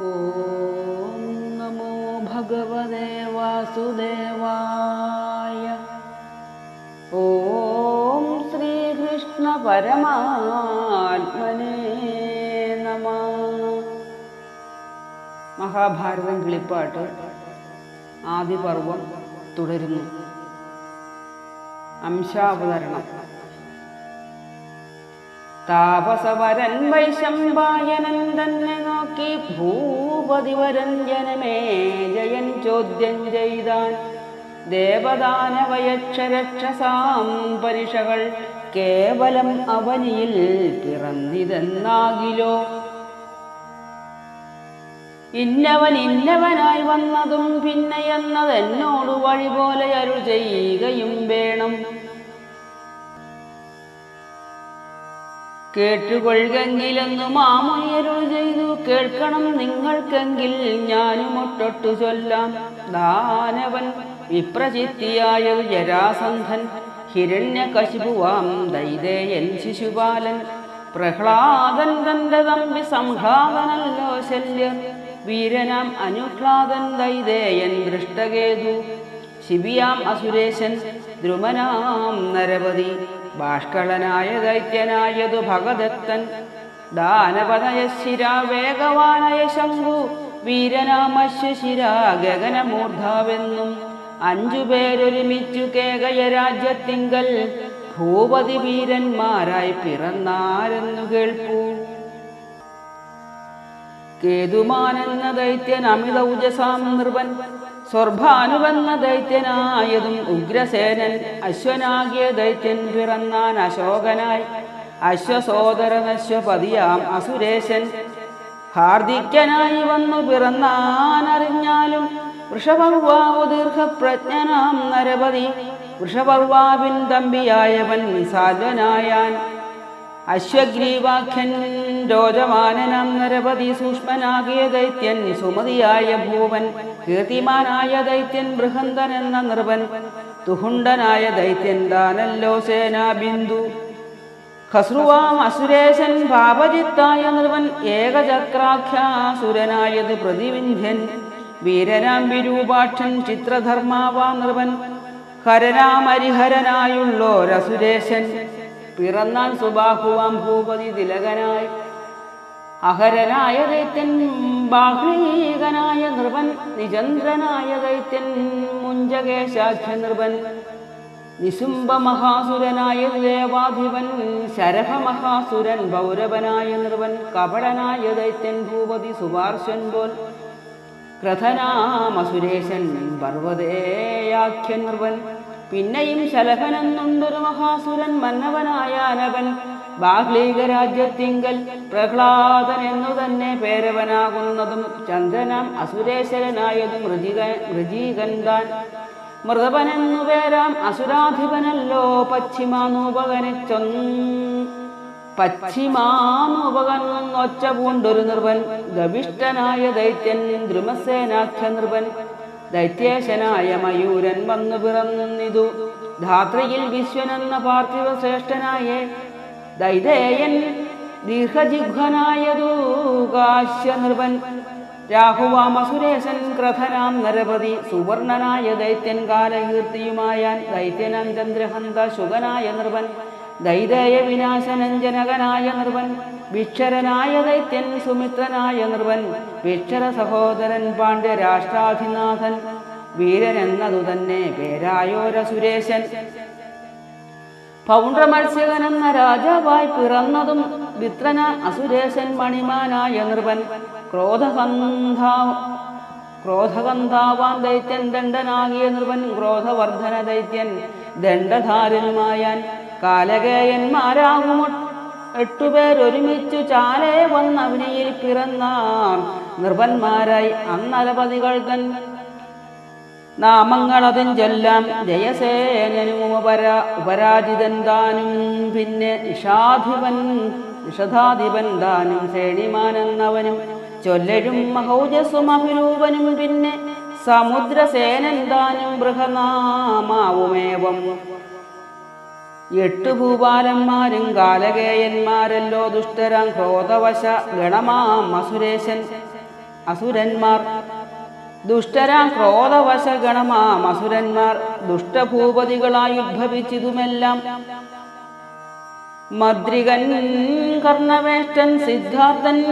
ഓം നമോ ഭഗവതേ വാസുദേവായ. ഓം ശ്രീകൃഷ്ണ പരമാത്മനേ നമ. മഹാഭാരതം കിളിപ്പാട്ട് ആദിപർവം തുടരുന്നു. അംശാവതരണം. താപസവരൻ വൈശമ്പായനൻ തന്നെ നോക്കി ഭൂപതിവരഞ്ജനമേ ജയൻ ചോദ്യം ചെയ്താൻ ദേവദാനവയക്ഷരക്ഷസാം പരിഷകൾ കേവലം അവനിയിൽ പിറന്നിതെന്നാകിലോ? ഇന്നവൻ ഇന്നവനായി വന്നതും പിന്നെ എന്നതെന്നോട് വഴി പോലെ അരുൾ ചെയ്യുകയും വേണം. കേട്ടുകൊള്ളുകെങ്കിലെന്നു മാമയരുൾ ചെയ്തു കേൾക്കണം നിങ്ങൾക്കെങ്കിൽ ഞാനും ഒട്ടൊട്ടു ചൊല്ലാം. ദാനവൻ വിപ്രചിത്തിയായ ജരാസന്ധൻ ഹിരണ്യകശിപുവാം ദൈതേയൻ ശിശുപാലൻ. പ്രഹ്ലാദൻ തന്റെ തമ്പി സംഘാതനല്ലോ ശല്യർ വീരനാം അനുഹ്ലാദൻ ദൈതേയൻ ദൃഷ്ടകേതു. ശിബിയാം അസുരേശൻ ദ്രുമനാം നരപതി. ബാഷ്കളനായ ദൈത്യനായതു ഭഗദത്തൻ. ദാനപതയശിര വേഗവാനയ ശംഭു. വീരനാമശ്വശിര ഗഗനമൂർധാവെന്നും. അഞ്ചുപേരൊരുമിച്ചു കേകയ രാജ്യത്തിങ്കൽ. ഭൂപതി വീരന്മാരായി പിറന്നാരെന്നു കേൾപ്പൂ. കേതുമാനെന്ന ദൈത്യൻ അമിത ഉജസാം നിർവൻ സ്വർഭാനുവെന്ന ദൈത്യനായതും ഉഗ്രസേനൻ അശ്വനാകിയ ദൈത്യൻ പിറന്നാൻ അശോകനായി. അശ്വസോദരനശ്വപതിയാം അസുരേശൻ. ഹാർദിക്കനായി വന്നു പിറന്നാനറിഞ്ഞാലും വൃഷപർവാവു ദീർഘപ്രജ്ഞനാം നരപതി. വൃഷപർവാവിൻ തമ്പിയായവൻ സാധ്വനായാൻ അശ്വഗ്രീവാഖ്യൻ രോജമാനനം നരപതി സൂക്ഷ്മനാകിയ ദൈത്യൻ സുമതിയായ ഭൂവൻ കീർത്തിമാനായ ദൈത്യൻ ബൃഹന്തൻ എന്ന നൃപൻ തുഹുണ്ടനായ ദൈത്യൻ താനല്ലോ സേനാബിന്ദു. ഖസ്രുവാം അസുരേശൻ പാപജിത്തായ നൃവൻ ഏകചക്രാഖ്യാസുരനായത് പ്രതിവിന്ധ്യൻ. വീരനാം വിരൂപാക്ഷൻ ചിത്രധർമാവാ നൃപൻ ഹരനാമരിഹരനായുള്ളോരസുരേശൻ പിറന്നാൻ സുബാഹുവാം ഭൂപതി തിലകനായി. അഹരനായ ദൈത്യൻ ബാഹ്ലീകനായ നൃപൻ നിചന്ദ്രനായ ദൈത്യൻ മുഞ്ചകേശാഖ്യ നൃപൻ നിശുംബ മഹാസുരനായ ദേവാധിപൻ ശരഭ പൗരവനായ നൃപൻ കപടനായ ദൈത്യൻ ഭൂപതി സുപാർശ്വൻ പോൽ ക്രഥനാമസുരേശൻ പർവതേയാഖ്യ നൃപൻ പിന്നെയും ശലഭനെന്നുണ്ടൊരു മഹാസുരൻ മന്നവനായ അനവൻ. ബാഹ്ലീക രാജ്യത്തിങ്കൽ പ്രഹ്ലാദൻ എന്നു തന്നെ പേരവനാകുന്നതും ചന്ദ്രനാം അസുരേശ്വരനായതും മൃജിക മൃജീകൻ താൻ. മൃതപനെന്നു പേരാം അസുരാധിപനല്ലോ പശ്ചിമാനൂപകനെ ഒച്ച പൂണ്ടൊരു നൃപൻ ഗവിഷ്ടനായ ദൈത്യൻ ദ്രുമസേനാഖ്യ നൃപൻ ദൈത്യേശനായ മയൂരൻ വന്നു പിറന്നിതു ധാത്രിയിൽ വിശ്വനെന്ന പാർത്ഥിവ ശ്രേഷ്ഠനായ ദൈതേയൻ ദീർഘജിഹ്വനായതു കാശ്യനൃപൻ രാഹുവാമസുരേശൻ ക്രഥനാം നരപതി സുവർണനായ ദൈത്യൻ കാലകീർത്തിയുമായാൻ ദൈത്യനം ചന്ദ്രഹന്ത ശുഗനായ നൃപൻ ദൈതേയ വിനാശനഞ്ജനകനായ നിർവൻ വിക്ഷരനായ ദൈത്യൻ സുമിത്രനായ നിർവൻ വിക്ഷര സഹോദരൻ പാണ്ഡ്യ രാഷ്ട്രാധിനാഥൻ വീരൻ എന്നതു തന്നെ പേരായോരസുരേശൻ പൗണ്ഡ്ര മത്സ്യകനെന്ന രാജാവായി പിറന്നതും വിത്രന അസുരേശൻ മണിമാനായ നിർവൻ ക്രോധകന്ധാ ക്രോധകന്ധാവാൻ ദൈത്യൻ ദണ്ഡനാകിയ നിർവൻ ക്രോധവർദ്ധന ദൈത്യൻ ദണ്ഡധാരനുമായാൻ കാലകേയന്മാരാകും എട്ടുപേരൊരുമിച്ചു ചാലേ വന്നവനിയിൽ പിറന്നാർ നിർവന്മാരായി അന്നലപതികൾ തൻ നാമങ്ങളതിഞ്ചെല്ലാം ജയസേനനും ഉപരാ ഉപരാജിതൻ താനും. പിന്നെ നിഷാധിപൻ നിഷധാധിപൻ താനും ശ്രേണിമാനെന്നവനും ചൊല്ലഴും മഹൗജസും അഭിരൂപനും. പിന്നെ സമുദ്രസേനൻ താനും ബൃഹനാമാവുമേവം. എട്ടു ഭൂപാലന്മാരും കാലകേയന്മാരല്ലോ ദുഷ്ടരം ക്രോധവശ ഗണമാം അസുരേശൻ. അസുരന്മാർ. ദുഷ്ടരാം ക്രോധവശഗണമാം അസുരന്മാർ. ദുഷ്ടഭൂപതികളായി ഉദ്ഭവിച്ചിതുമെല്ലാം. മദ്രികൻ കർണവേഷ്ടൻ സിദ്ധാർത്ഥൻ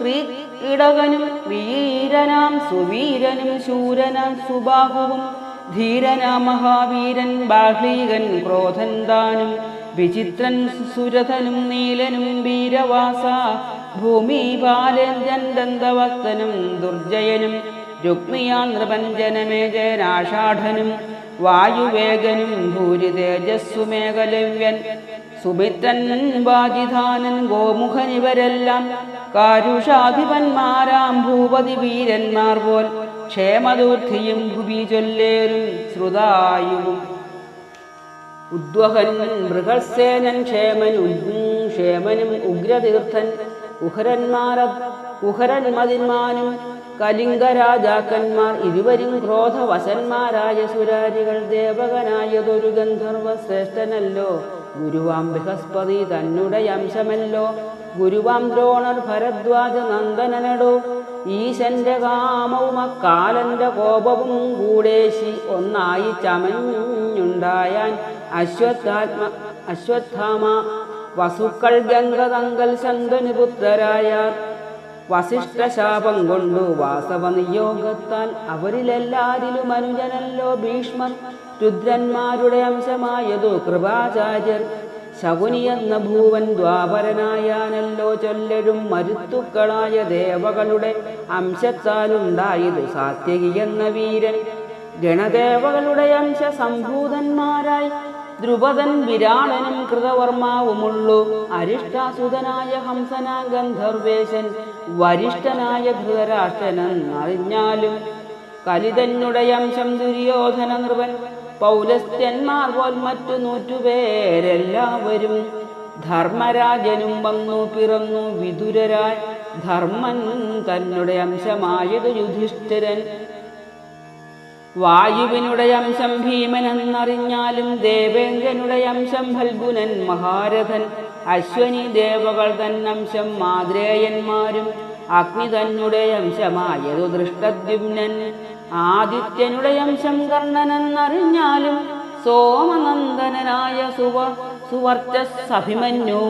ക്രീടകനും വീരനാം സുവീരനും ശൂരനാം സുബാഹുവും. ധീരനാം മഹാവീരൻ ബാഹ്ലീകൻ ക്രോധൻ താനും വിചിത്രൻ സുരഥനും നീലനും വീരവാസ ഭൂമിപാലൻ ദന്തവക്തനും ദുർജയനും രുക്മിയാൻ നൃപഞ്ജനമേജനാഷാഢനും വായുവേഗനും ഭൂരി തേജസ്സുമേകലവ്യൻ സുമിത്രൻ വാജിധാനൻ ഗോമുഖനിവരെല്ലാം കാരുഷാധിപന്മാരാം ഭൂപതി വീരന്മാർ പോൽ ക്ഷേമദൂർത്തിയും ഭുവി ശ്രുതായുവും. ഉദ്വഹൻ മൃഗസേനൻ ക്ഷേമനും ക്ഷേമനും ഉഗ്രതീർത്ഥൻ ഉഹരന്മാര ഉഹരന്മതിന്മാനും കലിംഗരാജാക്കന്മാർ ഇരുവരും ക്രോധവശന്മാരായ സുരാരികൾ ദേവകനായതൊരു ഗന്ധർവ ശ്രേഷ്ഠനല്ലോ ഗുരുവാം ബൃഹസ്പതി തന്നെ അംശമല്ലോ ഗുരുവാം ദ്രോണർ ഭരദ്വാജ നന്ദനനടോ. ഈശന്റെ കാമവും അക്കാലന്റെ കോപവും കൂടേശി ഒന്നായി ചമഞ്ഞുണ്ടായാൻ അശ്വത്ഥാത്മ അശ്വത്ഥാമ വസുക്കൾ ഗംഗതങ്കൽ ശന്തനുപുത്രരായ വസിഷ്ഠശാപം കൊണ്ടു വാസവ നിയോഗത്താൽ അവരിലെല്ലാരിലും അനുജനല്ലോ ഭീഷ്മർ. രുദ്രന്മാരുടെ അംശമായതു കൃപാചാര്യർ. ശകുനി എന്ന ഭൂവൻ ദ്വാപരനായാനല്ലോ ചൊല്ലഴും മരുത്തുക്കളായ ദേവകളുടെ അംശത്താലുണ്ടായതു സാത്യകി എന്ന വീരൻ. ഗണദേവകളുടെ അംശ സംഭൂതന്മാരായി ദ്രുപദൻ വിരാളനും കൃതവർമാവുമുള്ളു. അരിഷ്ടാസുതനായ ഹംസന ഗന്ധർവേശൻ വരിഷ്ഠനായ ധൃതരാഷ്ട്രനൻ അറിഞ്ഞാലും കലിതന്നുടെ അംശം ദുര്യോധന നൃപൻ പൗലസ്ത്യന്മാർ പോൽ മറ്റു നൂറ്റുപേരെല്ലാവരും ധർമ്മരാജനും വന്നു പിറന്നു വിതുരരായി ധർമ്മൻ തന്നുടെ അംശമായത് യുധിഷ്ഠിരൻ വായുവിനുടെ അംശം ഭീമനെന്നറിഞ്ഞാലും ദേവേന്ദ്രനുടെ അംശം ഫൽഗുനൻ മഹാരഥൻ. അശ്വനി ദേവകൾ തന്നംശം മാദ്രേയന്മാരും അഗ്നി തന്നെ അംശമായതു ദൃഷ്ടദ്യുമ്നൻ. ആദിത്യനുടെ അംശം കർണനെന്നറിഞ്ഞാലും സോമനന്ദനായ സുവ സുവർച്ചസഭിമന്യു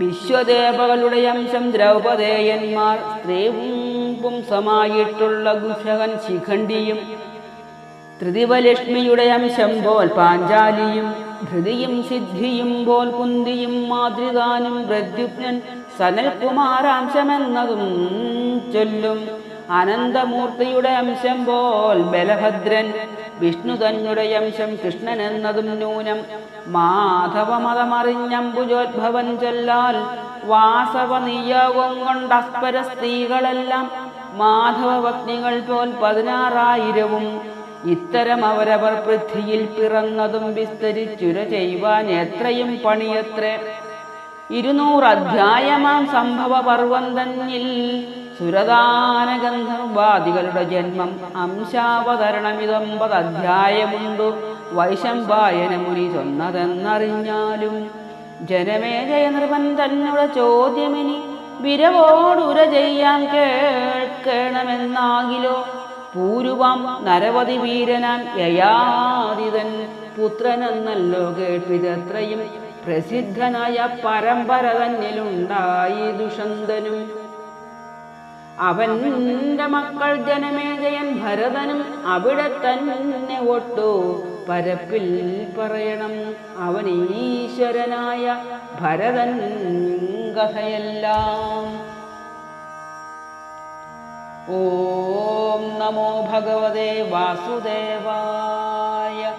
വിശ്വദേവകളുടെ അംശം ദ്രൗപദേയന്മാർ. സ്ത്രീവും പുംസമായിട്ടുള്ള ഗുഷകൻ ശിഖണ്ഡിയും. ത്രിദിവലക്ഷ്മിയുടെ അംശം പോൽ പാഞ്ചാലിയും ധൃതിയും സിദ്ധിയും പോൽ കുന്തിയും മാതൃകാനും പ്രദ്യുപ്നൻ സനൽകുമാരാംശമെന്നതും ചൊല്ലും. അനന്തമൂർത്തിയുടെ അംശം പോൽ ബലഭദ്രൻ വിഷ്ണു തന്നെ അംശം കൃഷ്ണൻ എന്നതും നൂനം മാധവമതമറിഞ്ഞമ്പുജോദ്ഭവൻ ചൊല്ലാൽ വാസവ നിയോഗം കൊണ്ടസ്പര സ്ത്രീകളെല്ലാം മാധവ പത്നികൾ പോൽ പതിനാറായിരവും ഇത്തരം അവരവർ പൃഥ്വിയിൽ പിറന്നതും വിസ്തരിച്ചുര ചെയ്യുവാൻ എത്രയും പണിയത്രേ. ഇരുന്നൂറ് അധ്യായമാം സംഭവ പർവം തന്നിൽ സുരദാന ഗന്ധർവാദികളുടെ ജന്മം അംശാവതരണമിതൊമ്പത് അധ്യായമുണ്ടു വൈശംബായന മുനി ചൊന്നതെന്നറിഞ്ഞാലും ജനമേജയ നൃപൻ തന്നെ ചോദ്യമിനി വിരവോടുര ചെയ്യാൻ കേൾക്കണമെന്നാകിലോ? പൂരുവാം നരവതി വീരനാൻ യയാതിതൻ പുത്രനെന്നല്ലോ കേൾപ്പിതത്രയും പ്രസിദ്ധനായ പരമ്പര തന്നിലുണ്ടായി ദുഷന്തനും. അവന്റെ മക്കൾ ജനമേജയൻ ഭരതനും അവിടെ തന്നെ ഒട്ടു. പരപ്പിൽ പറയണം അവൻ ഈശ്വരനായ ഭരതൻ കഥയെല്ലാം ഓം नमो भगवते वासुदेवाय।